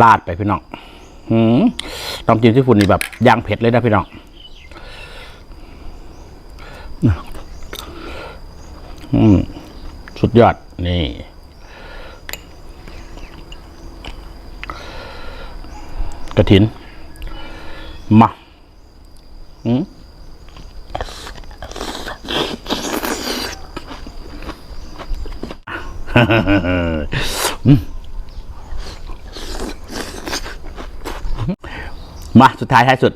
ลาดไปพี่น้องหืมต้องกินที่ฝุ่นนี่แบบย่างเผ็ดเลยนะพี่น้องอืมสุดยอด นี่กระถิน มาอืมม มาสุดท้ายท้ายสุด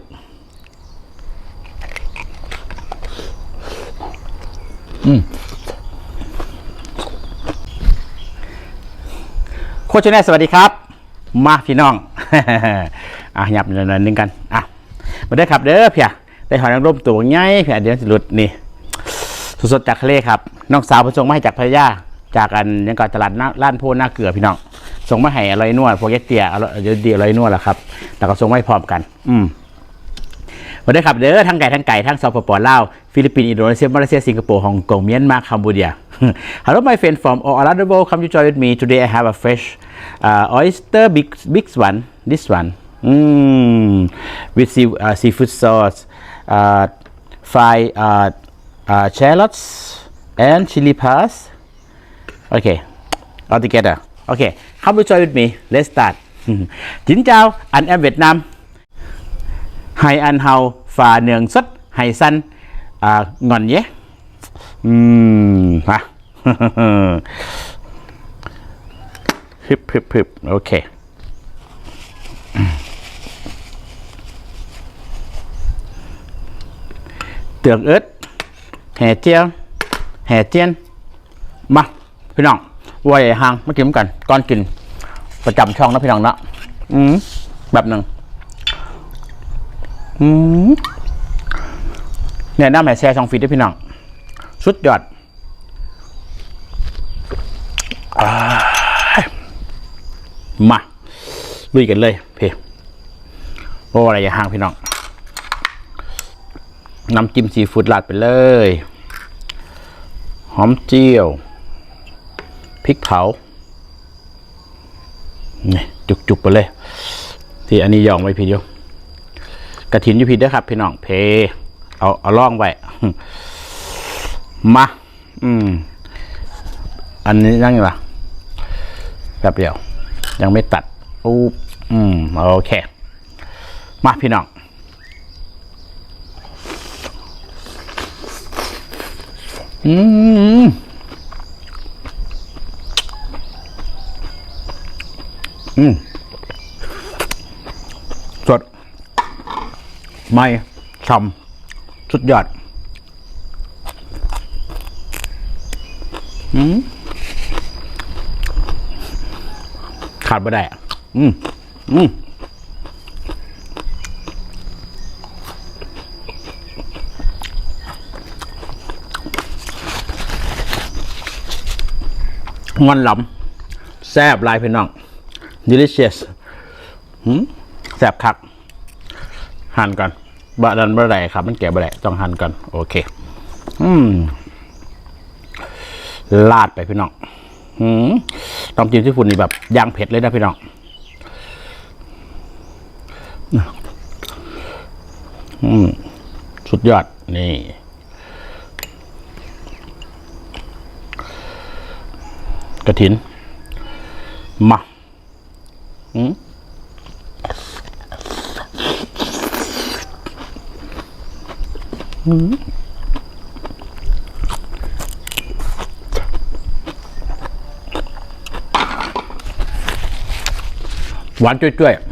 โคชแน่สวัสดีครับ มาพี่น้อง อะหยับหน่อยนึงกัน อะ มาได้ครับเด้อเพียได้หอยนางรมตัวใหญ่เพียเดี๋ยวสิหลุดนี่สดๆจากทะเลครับ น้องสาวเพิ่นส่งมาให้จากพะยา จากกันยังก่อนตลาดน้าล้านโพหน้าเกลือพี่น้องส่งมาให้อร่อยนัวพวกยักเตียอร่อยเดี๋ยอร่อยนัวแหละครับแล้วก็ส่งมาให้พร้อมกัน อืมมาได้ครับเด้อทั้งไก่ทั้งไก่ทั้งสปปลาวฟิลิปปินส์อินโดนีเซียมาเลเซียสิงคโปร์ฮ่องกงเมียนมาคัมพูเดีย Hello my friend from all around the world come to join with me today I have a fresh uh, oyster big big one this one mm, with sea, uh, seafood sauce uh, fried uh, uh, shallots and chili pass okay all together. Okay come to with me? Let's start. Xin chào anh em Việt Nam. Hai anh hầu và nướng xuất hải xanh à, ngon nhé. Hmm, ha. Hip hip hip ok. Tưởng ớt hè treo. Hè chiên. Mặt พี่น้องไว้ห่างมากินกันก่อนกิน ประจำช่องนะพี่น้องนะอืมแบบหนึ่งอืมเนี่ยน้ำแห่แช่ช่องฟีดด้วยพี่น้องสุดยอดอมาลุยกันเลยเพโอ้อะไรอย่าห่างพี่น้องน้ำจิ้มซีฟู้ดราดไปเลย หอมเจียว พริกเผานี่จุกๆไปเลย ที่อันนี้ยองไว้พี่เดียวกระถินอยู่พี่ด้อครับ พี่น้องเพ เอาเอาล่องไว้มา อืม อันนี้ยังไงล่ะแบบเดียว ยังไม่ตัดอู้อืมโอเค มาพี่น้องอืม สด ไม่ช่ำสุดยอด ขาดไม่ได้ อืม อืมงอนหลำแซบลายพี่น้อง delicious แซบคัก หั่นก่อน บะดันบะไรครับ มันแก่บะไรต้องหั่นก่อนโอเค อืมลาดไปพี่น้องหืมต้องกินที่ฝุ่นนี่แบบย่างเผ็ดเลยนะพี่น้องอืมสุดยอดนี่กระถินมาอืม หวานจ้วยๆ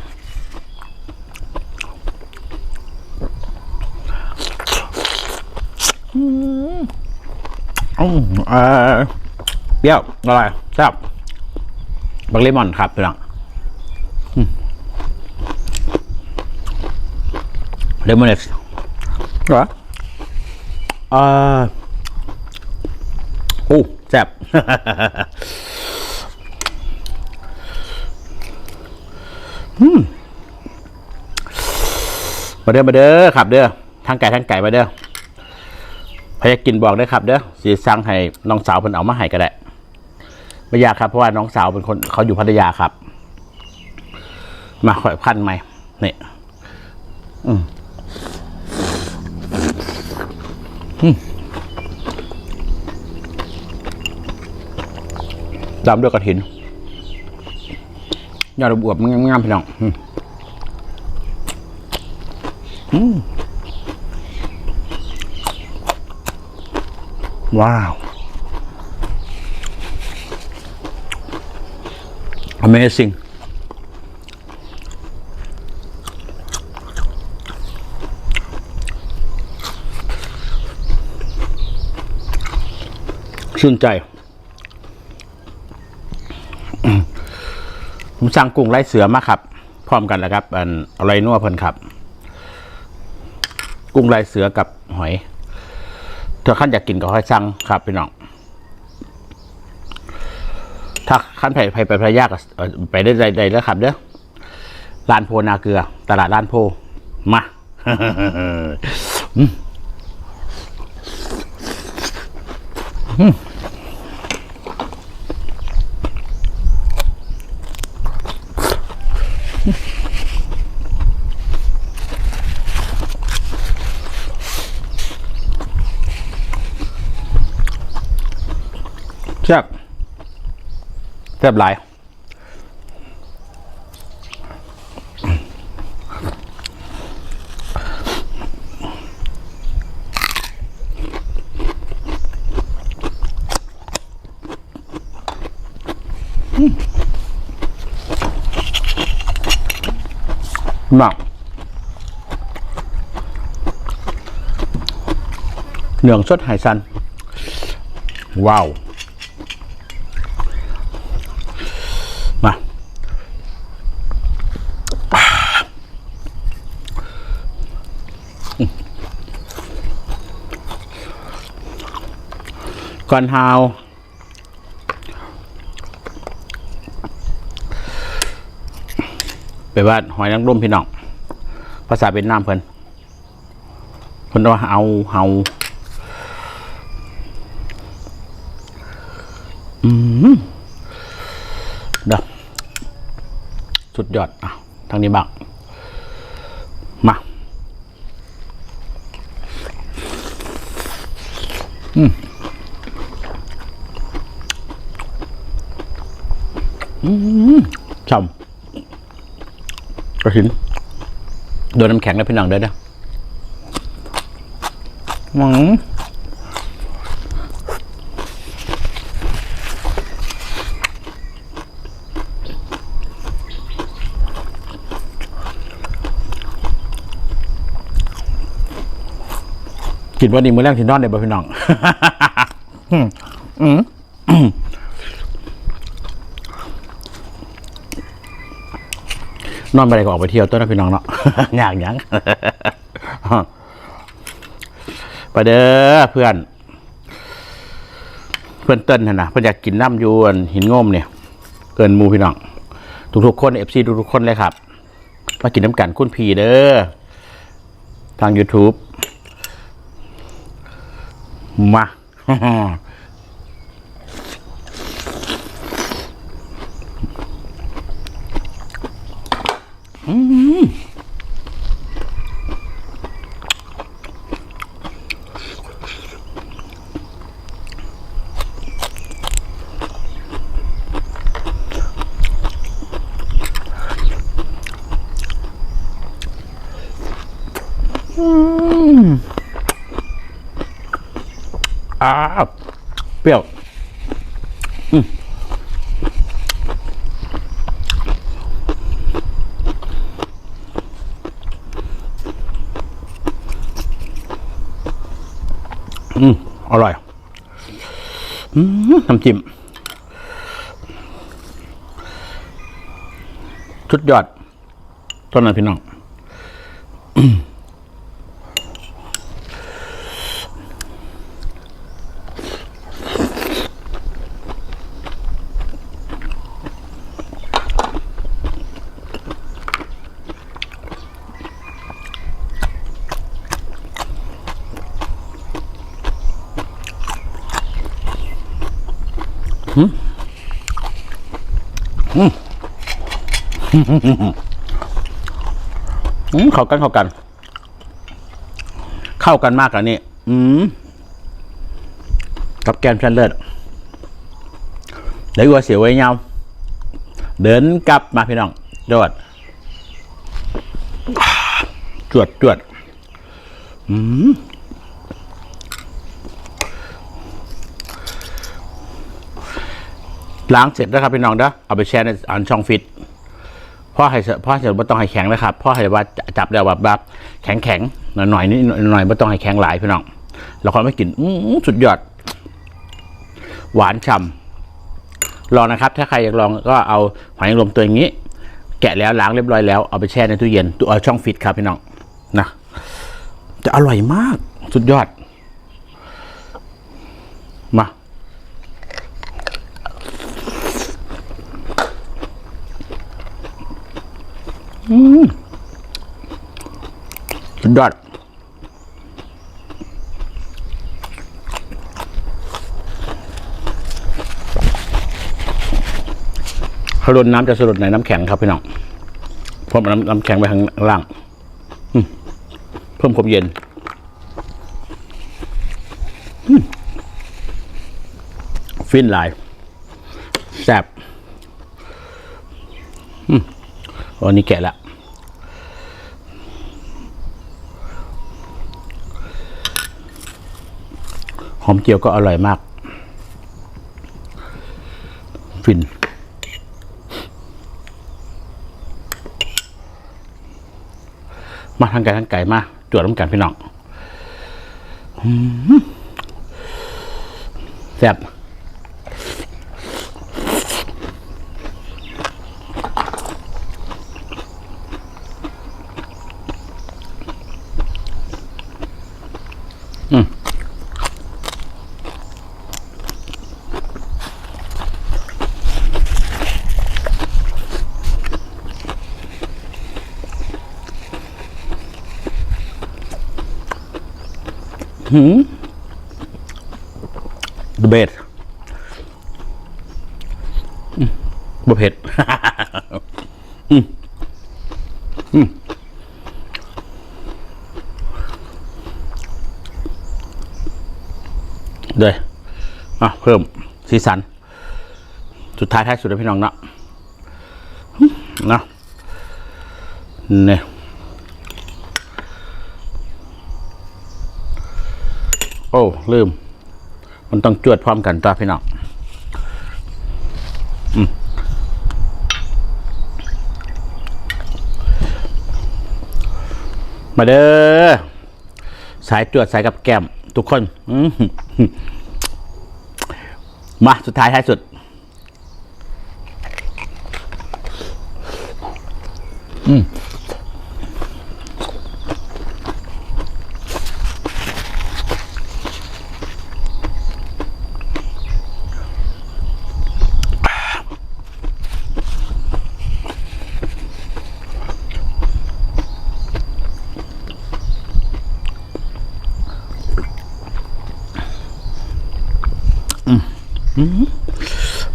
อืมอืมเอ่อเปรี้ยวอร่อยแซ่บบักเลมอนครับพี่น้องเลมอนเอ็กซ์เหรอ เอ่อโอ้แซ่บมาเด้อมาเด้อครับเด้อทางไก่ทางไก่มาเด้อพยากินบอกได้ครับเด้อสีสั่งให้น้องสาวเพิ่นเอามาให้ก็ได้ไม่ยากครับเพราะว่าน้องสาวเป็นคนเขาอยู่พัทยาครับ มาข่อยพันใหม่นี่อืมอืม ตามด้วยกระถินยอดบวบงามๆพี่น้องอืมอืมว้าว Amazing ชื่นใจ ผมสั่งกุ้งไล่เสือมาครับ พร้อมกันแล้วครับ อันอะไรนัวเพิ่นครับ กุ้งลายเสือกับหอยถ้าขั้นอยากกินก็ค่อยสั่งครับพี่น้องถ้าขั้นไผ่ไผ่ไปพระยากก็ไปได้ได้ได้แล้วครับเด้อร้านโพนาเกลือ ตลาดร้านโพมาอืม แซ่บหลายมากเหนืองสดไหซัน ว้าว ก่อนฮาวไปว่าหอยนางรมพี่น้องภาษาเวียดนามเพิ่นเพิ่นว่าเอาเฮาอืมเด้อสุดยอดอะทางนี้บ้าง มา อืม อืมฉ่ำ กระถิน โดนน้ำแข็งแล้วพี่น้องเด้อเด้อหวังกินวันนี้มื้อแรกที่นอนได้บ่พี่น้อง อืมอืมอืม นอนไปไหนก็ออกไปเที่ยวต้นนะพี่น้องเนาะ อยากยังไปเด้อเพื่อน เพื่อนเต้นนะเพื่อนอยากกินน้ำยวนหินงมเนี่ย เกินมูพี่น้อง ทุกๆคนเอฟซีทุกๆคนเลยครับมากินน้ำกันคุณพีเด้อทาง YouTube มา อ้าวเปรี้ยว อืมอร่อย อืมน้ำจิ้มชุดยอดต้นนะพี่น้อง เข้ากันเข้ากัน เข้ากันมากอันนี้อืมกับแกมชันเลิศเดี๋ยววัวเสียไว้เงาเดินกลับมาพี่น้องจวด จวดจวด อืม ล้างเสร็จแล้วครับพี่น้องเด้อเอาไปแช่ในอันช่องฟิตพ่อให้เสพ่อเสร็จไม่ต้องให้แข็งนะครับพ่อให้ว่าจับแล้วแบบแบบแข็งแข็งหน่อยหน่อยนิดหน่อยไม่ต้องให้แข็งหลายพี่น้องแล้วค่อยไม่กินอืสุดยอด หวานฉ่ำลองนะครับ ถ้าใครอยากลองก็เอาหอยนางรมตัวอย่างนี้ แกะแล้วล้างเรียบร้อยแล้วเอาไปแช่ในตู้เย็นตัวช่องฟิตครับพี่น้องนะจะอร่อยมากสุดยอด สุดยอดเขาลดน้ำจะสลดในน้ำแข็งครับพี่น้องเพิ่มน้ำน้ำแข็งไปข้างล่าง เพิ่มความเย็นฟินหลายแซ่บอืม วันนี้แกะละหอมเจียวก็อร่อยมาก ฟิน มาทางไก่ทางไก่มาจวดน้ำกันพี่น้องแซ่บ หืม the best อืมบ่เผ็ดอืมอืมเดยอะเพิ่มสีสัน สุดท้ายท้ายสุดแล้วพี่น้องเนาะเนาะเนี่ย โอ้ลืม มันต้องจวดพร้อมกันตัวพี่น้องมาเด้อสายจวดสายกับแก้ม ทุกคน มาสุดท้ายท้ายสุดม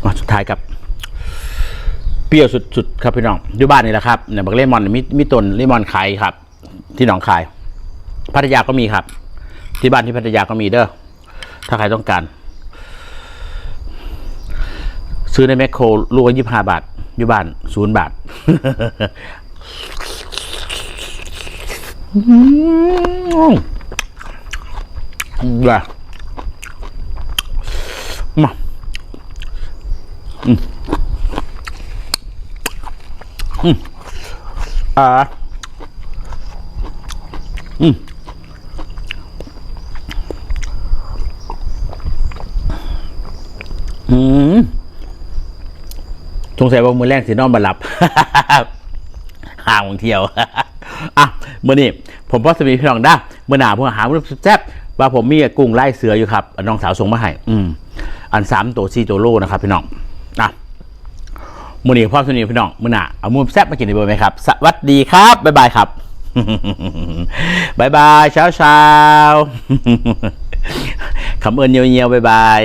าสุดท้ายกับ เปรี้ยวสุดๆครับพี่น้องอยู่บ้านนี่แหละครับเนี่ยบักเลมอนมีมีต้นเลมอนขายครับ ที่หนองคาย พัทยาก็มีครับ ที่บ้านที่พัทยาก็มีเด้อถ้าใครต้องการ ซื้อในแมคโครลูกละยี่ห้าบาทอยู่บ้านศูนย์บาทอืมว้าม อ่า อืมอืมสงสัยว่ามือแรกสีนอนมาหลับ ห่างวงเที่ยว อะเมื่อนี้ผมพ่อสมีพี่น้องได้เมื่อหนาผมหาเรื่องแซ่บว่าผมมีกุ้งไล่เสืออยู่ครับน้องสาวส่งมาให้อืม อันสามตัวสี่ตัวโลนะครับพี่น้อง อะ มือนี้พ่อสนีพี่น้องมือหนาเอามือแซ่บมากินในเบอร์ไหมครับ สวัสดีครับ บ๊ายบายครับ บ๊ายบายเช้าเช้าคำเอิญเยียวเยียวๆบ๊ายบาย